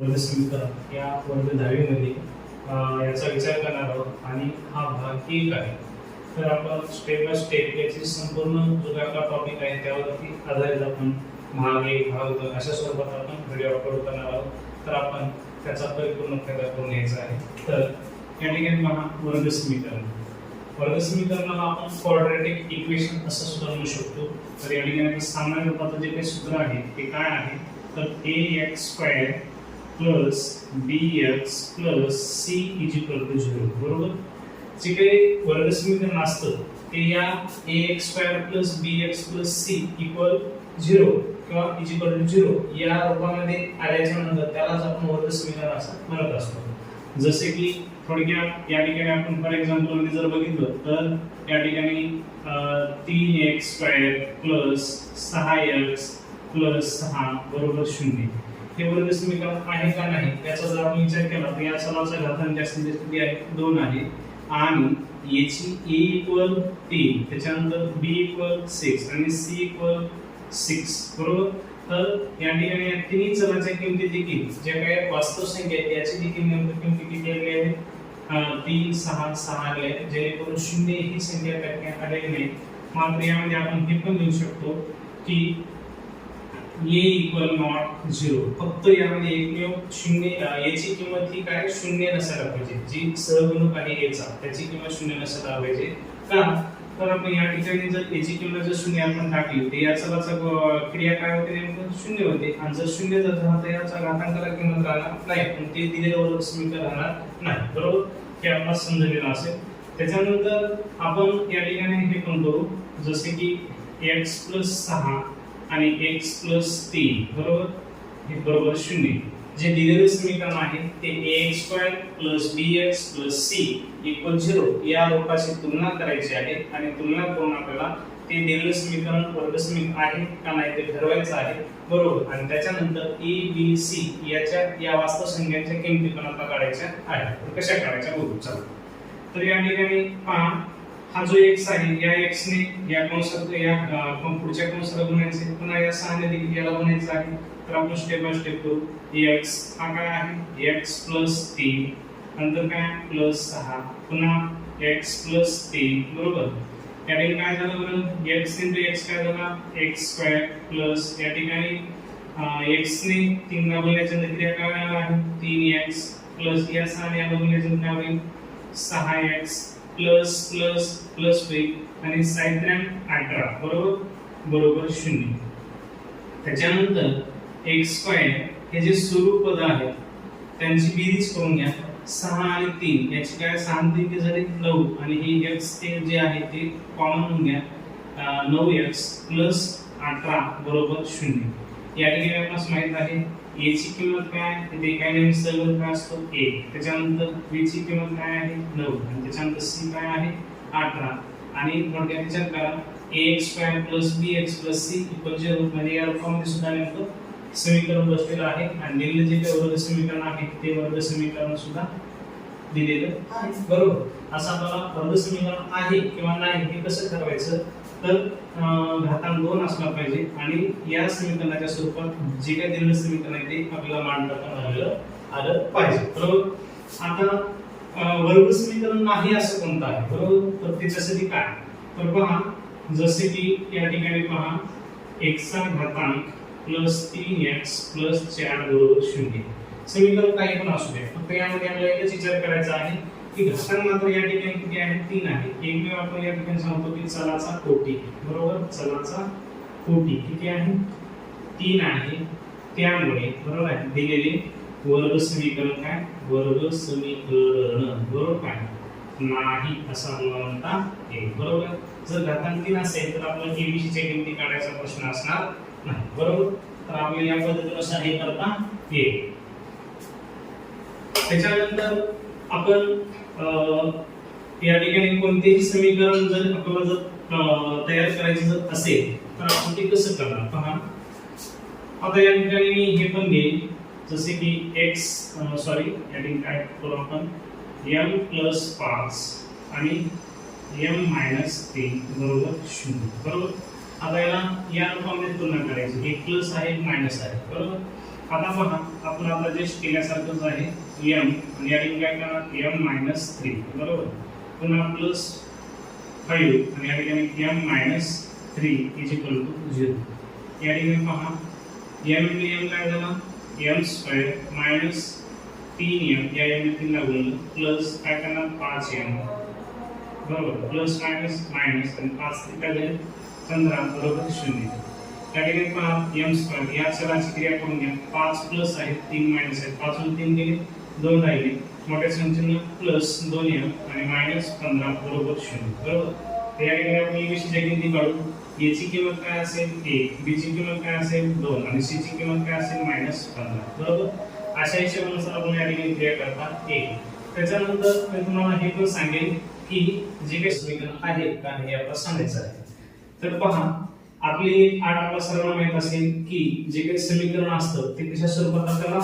वर्ग समीकरण या वर्ग दहावीमध्ये याचा विचार करणार आहोत. आणि हा भाग एक आहे. तर आपण स्टेप बाय स्टेप याची संपूर्ण जो काय आपला टॉपिक आहे त्यावरती आधारित आपण भाग एक भाग दोन अशा स्वरूपात आपण व्हिडिओ अपलोड करणार आहोत. तर आपण त्याचा परिपूर्ण फायदा करून घ्यायचा आहे. तर या ठिकाणी पहा वर्ग समीकरण. वर्ग समीकरणाला आपण क्वाड्रॅटिक इक्वेशन असं सुद्धा म्हणू शकतो. तर या ठिकाणी सामान्य रूपात जे काही सूत्र आहे ते काय आहे? तर a x square plus b x plus c is equal to zero बरोबर? जे काही वर्ग समीकरण असतं ते या a x square plus b x plus c equal zero किंवा इज इक्वल टू झिरो या रूपामध्ये आल्याच्यानंतर त्यालाच आपण वर्ग समीकरण असं म्हणत असतो. जसे की थोडक्यात या ठिकाणी आपण फॉर एक्झाम्पलमध्ये जर बघितलं तर या ठिकाणी तीन एक्स स्क्वेअर प्लस सहा एक्स प्लस सहा बरोबर शून्य. केवळ समीकरण आहे का नाही याचा जर आपण विचार केला तर या सर्वाचा घातांक जास्तीत जास्त किती आहे दोन आहे. आणि याची ए इक्वल तीन त्याच्यानंतर बी इक्वल सिक्स आणि सी इक्वल सिक्स बरोबर? तर या ठिकाणी या तिन्ही चलाच्या किमती देखील ज्या काही वास्तव संख्या आहेत याची देखील नेमकं किमती किती आलेली आहे तीन सहा सहा आले आहेत जेणेकरून शून्य ही संख्या त्या आलेली नाही. मात्र यामध्ये आपण हे पण लिहू शकतो की ए इक्वल नॉट झिरो फक्त यामध्ये एकमेव शून्य याची किंमत ही काय? शून्य नसायला पाहिजे. जी सहगुणक आहे याचा त्याची किंमत शून्य नसायला पाहिजे. का? तर आपण या ठिकाणी जर याची किंमत जर शून्य आपण टाकली तर या क्रिया काय होते नेमकं? शून्य होते. आणि जर शून्य जर झाला तर याचा घातांकाला किंमत राहणार नाही. पण ते दिलेलं वर्ग समीकरण राहणार नाही. बरोबर? हे आपल्याला समजलेलं असेल. त्याच्यानंतर आपण या ठिकाणी हे पण करू. जसे की एक्स प्लस सहा आणि एक्स प्लस तीन बरोबर? हे बरोबर शून्य. जे दिलेले समीकरण आहे ते a x plus b x plus c equal zero या रूपाशी तुलना करायची आहे आणि तुलना करून आपल्याला ते दिलेलं समीकरण वर्ग समीकरण आहे का नाही ते ठरवायचं आहे. बरोबर. आणि त्याच्यानंतर ए बी सी याच्या या वास्तव संख्यांच्या किमती पण आपल्याला काढायच्या आहेत. कशा काढायच्या? बघू. चला. तर या ठिकाणी पहा. हा जो एक्स आहे या एक्स ने या कंसात या पुढच्या कंसाला गुणायचे पुन्हा या सहाने देखील याला गुणायचं आहे. तर आपण स्टेप बाय स्टेप करू. एक्स हा काय आहे? एक्स प्लस तीन नंतर काय? प्लस सहा. पुन्हा एक्स प्लस तीन बरोबर? या ठिकाणी काय झालं बरं? एक्स इंटू एक्स काय झाला? एक्स स्क्वेअर प्लस या ठिकाणी एक्स ने तीन ला गुणल्याच्या नंतर काय होणार आहे? तीन एक्स प्लस या सहा याला गुणल्याच्या काय होईल? सहा एक्स प्लस प्लस प्लस होईल आणि सायत्र्यान अठरा बरोबर? बरोबर शून्य. त्याच्यानंतर एक्स स्क्वायर हे जे सुरू पद आहेत त्यांची बेरीज करून घ्या. सहा आणि तीन याची काय सहा आणि तीन झाले? नऊ. आणि हे एक्स ते जे आहे ते कॉमन घ्या. नऊ एक्स प्लस अठरा बरोबर शून्य. या ठिकाणी आपणास माहीत आहे ए ची किंमत काय आहे? ते काय नाही सर्व काय असतो एक त्याच्यानंतर बी ची किंमत काय आहे? नऊ. आणि त्याच्यानंतर सी काय आहे? अठरा. आणि थोडक्यात विचार करा. A x square plus b x plus c equal zero म्हणजे या रूपामध्ये सुद्धा नेमकं समीकरण बसलेलं आहे. आणि दिलेलं जे काही वर्ग समीकरण आहे ते वर्ग समीकरण सुद्धा दिलेलं बरोबर? असं आपल्याला वर्ग समीकरण आहे किंवा नाही हे कसं ठरवायचं? तर घातांक दोन असला पाहिजे आणि या समीकरणाच्या स्वरूपात जे काही दिलेलं समीकरण आहे ते आपल्याला मांडता आलेलं आलं पाहिजे. बरोबर? आता वर्ग समीकरण नाही असं कोणतं आहे बरोबर? तर त्याच्यासाठी काय? तर पहा जसे की या ठिकाणी पहा एक्सचा घातांक प्लस तीन एक्स प्लस चार बरोबर शून्य. समीकरण काही पण असू दे. फक्त यामध्ये आपल्याला एकच विचार करायचा आहे. की घटक मात्र या ठिकाणी किती आहे? तीन आहे. एकमेव आपण या ठिकाणी सांगतो की चलाचा कोटी. बरोबर? चलाचा कोटी. किती आहे? तीन आहे. त्यामुळे बरोबर आहे? दिलेले वर्ग समीकरण काय? वर्ग समीकरण. बरोबर काय? नाही असं आपल्याला म्हणता येईल. बरोबर? जर घातांक तीन असेल तर आपल्याला केबीसीच्या किमती काढायचा प्रश्न असणार नाही. बरोबर? तर आपल्याला या पद्धतीनुसार हे करता येईल. त्याच्यानंतर आपण या ठिकाणी कोणतेही समीकरण जर आपल्याला जर तयार करायचं जर असेल तर आपण ते कसं करणार? पहा. आता या ठिकाणी मी हे पण घेईन. जसे की एक्स सॉरी या ठिकाणी काय करू आपण. एम प्लस पाच आणि एम मायनस तीन बरोबर शून्य बरोबर? आता याला या रूपामध्ये तुलना करायची. एक प्लस आहे मायनस आहे बरोबर? आता पहा आपण आता जे केल्यासारखंच आहे. एम आणि या ठिकाणी काय करणार? एम मायनस थ्री बरोबर? पुन्हा प्लस फाईव्ह आणि या ठिकाणी m minus three is equal to zero या ठिकाणी पहा. एम इंटू एम काय झाला? एम स्क्वेअर मायनस तीन एम या एम तीन लागून प्लस काय करणार? पाच एम बरोबर? प्लस मायनस मायनस आणि पाच ते काय झाले? पंधरा बरोबर शून्य. त्या ठिकाणी पहा एम स्क्वेअर या चलाची क्रिया करून घ्या. पाच प्लस आहेत तीन मायनस आहेत. पाचून तीन गेले दोन राहिले. मोठ्या संख्येनं प्लस दोन एम आणि मायनस पंधरा बरोबर शून्य. बरोबर? या ठिकाणी आपण एबीसीच्या किमती काढू. याची किंमत काय असेल? एक बीची किंमत काय असेल? दोन. आणि सी ची किंमत काय असेल? मायनस पंधरा. बरोबर? अशा हिशोबानुसार आपण या ठिकाणी क्रिया करता. एक त्याच्यानंतर मी तुम्हाला हे पण सांगेन की जे काही समीकरण आहे का हे आपल्याला सांगायचं आहे. तर पहा आपली आठ आपल्या सर्वांना माहीत असेल की जे काही समीकरण असतं ते कशा स्वरूपात आपल्याला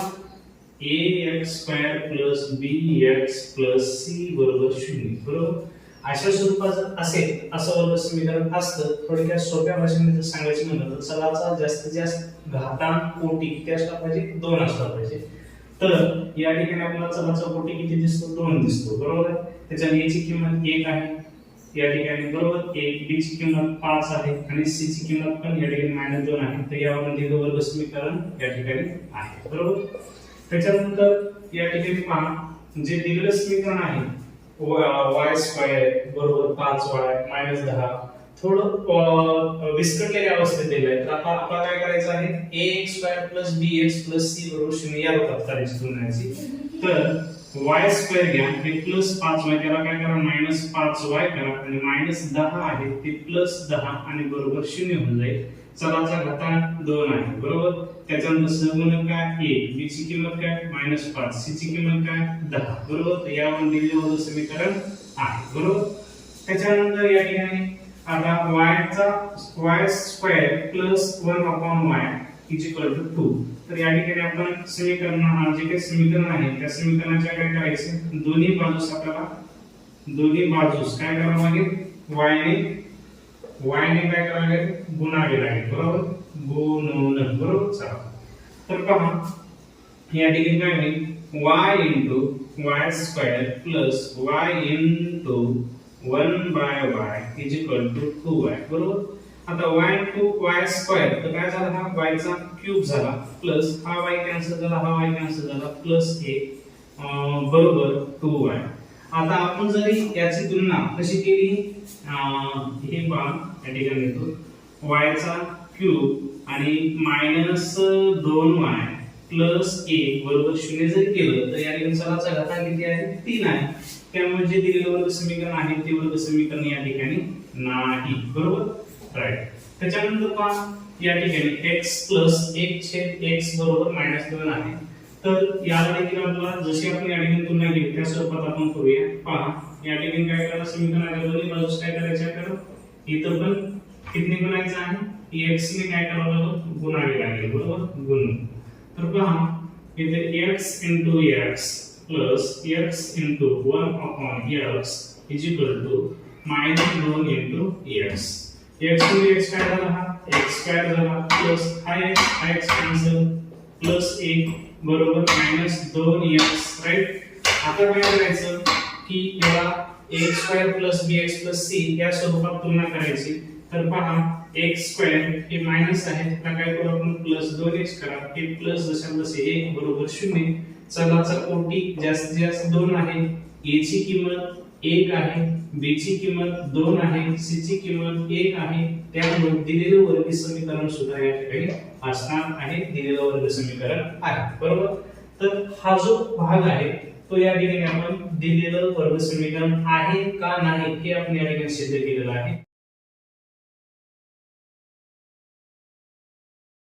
a x square plus b x plus c बरोबर शून्य बरोबर? अशा स्वरूपाचं असेल असं बरोबर समीकरण असतं थोडक्यात सोप्या भाषेमध्ये जर सांगायचं म्हणलं तर चलाचा जास्तीत जास्त घातांक कोटी किती असला पाहिजे? दोन असला पाहिजे. तर या ठिकाणी आपल्याला चलाचा कोटी किती दिसतो? दोन दिसतो बरोबर आहे? त्याच्या याची किंमत एक आहे. या ठिकाणी बरोबर एक बी ची किंमत पाच आहे आणि सी ची किंमत पण या ठिकाणी मायनस दोन आहे. तर यावरून दिलं वर्ग समीकरण या ठिकाणी आहे. बरोबर? त्याच्यानंतर या ठिकाणी पहा जे दिलेलं समीकरण आहे वाय स्क्वायर बरोबर पाच वाय मायनस दहा थोडं विस्कटलेल्या अवस्थेत दिलं आहे तर आता आपल्याला काय करायचं आहे? A x square plus b x plus c बरोबर शून्य या रूपात करायची तुलनाची तर वाय स्क्वेअर घ्या. हे प्लस पाच वाय त्याला काय करा? मायनस पाच वाय करा. आणि मायनस दहा आहे ते प्लस दहा आणि बरोबर शून्य होऊन जाईल. चलाचा घातांक दोन आहे. बरोबर? त्याच्यानंतर सहगुणक काय? एक. बी ची किंमत काय? मायनस पाच. सी ची किंमत काय? दहा. बरोबर? यावर दिलेलं समीकरण आहे. बरोबर? त्याच्यानंतर या ठिकाणी आता वायचा y square plus one upon y is equal to two तर या ठिकाणी आपण समीकरण हा जे काही समीकरण आहे त्या समीकरणाच्या काय करायचं? दोन्ही बाजूस आपल्याला दोन्ही बाजूस काय करावं लागेल? वायने वायने काय करावं लागेल? गुणावे लागेल बरोबर? गुणन बरोबर? चला. तर पहा या ठिकाणी काय होईल y into y square plus y into one by y is equal to two y बरोबर? आता वाय टू वाय स्क्वायर तर काय झाला? हा वायचा क्यूब झाला प्लस हा वाय कॅन्सल झाला हा वाय कॅन्सल झाला प्लस हे बरोबर टू वाय आता आपण जरी याची तुलना कशी केली? हे पहा या ठिकाणी येतो. वायचा क्यूब आणि मायनस दोन वाय प्लस एक बरोबर शून्य जरी केलं तर या ठिकाणी चलाचा किती आहे? तीन आहे. त्यामुळे जे दिलेलं वर्ग समीकरण आहे ते वर्ग समीकरण या ठिकाणी नाही. बरोबर? राईट. त्याच्यानंतर पहा या ठिकाणी एक्स प्लस एक छेद एक्स बरोबर मायनस दोन आहे. तर याला देखील आपल्याला जशी आपण या ठिकाणी तुलना केली त्या स्वरूपात आपण करूया. पहा या ठिकाणी काय करायचं? समीकरणाच्या दोन्ही बाजूस काय करायचं आहे तर इथं पण किती गुणायचं आहे? एक्स ने काय करावं लागलं? गुणावे लागेल बरोबर? गुण तर पहा इथे x into x plus x into one upon x is equal to minus दोन into x x into x काय झाला हा x स्क्वेअर झाला प्लस हा x हा x कॅन्सल प्लस एक बरोबर मायनस 2x राईट आता काय करायचं? की याला x square plus bx plus c या स्वरूपात तुलना करायची. तर पहा x स्क्वेअर हे मायनस आहे. तर काय करू आपण? प्लस दोन एक्स करा. हे प्लस जशा जसे एक बरोबर शून्य. चलाचा कोटी जास्तीत जास्त दोन आहे. याची ची किंमत एक आहे बी ची किंमत दोन आहे सी ची किंमत एक आहे. त्यामुळे दिलेलं वर्ग समीकरण सुद्धा या ठिकाणी असणार आहे. दिलेलं वर्ग समीकरण आहे. बरोबर? तर हा जो भाग आहे तो या ठिकाणी आपण दिलेलं वर्ग समीकरण आहे का नाही हे आपण या ठिकाणी सिद्ध केलेलं आहे.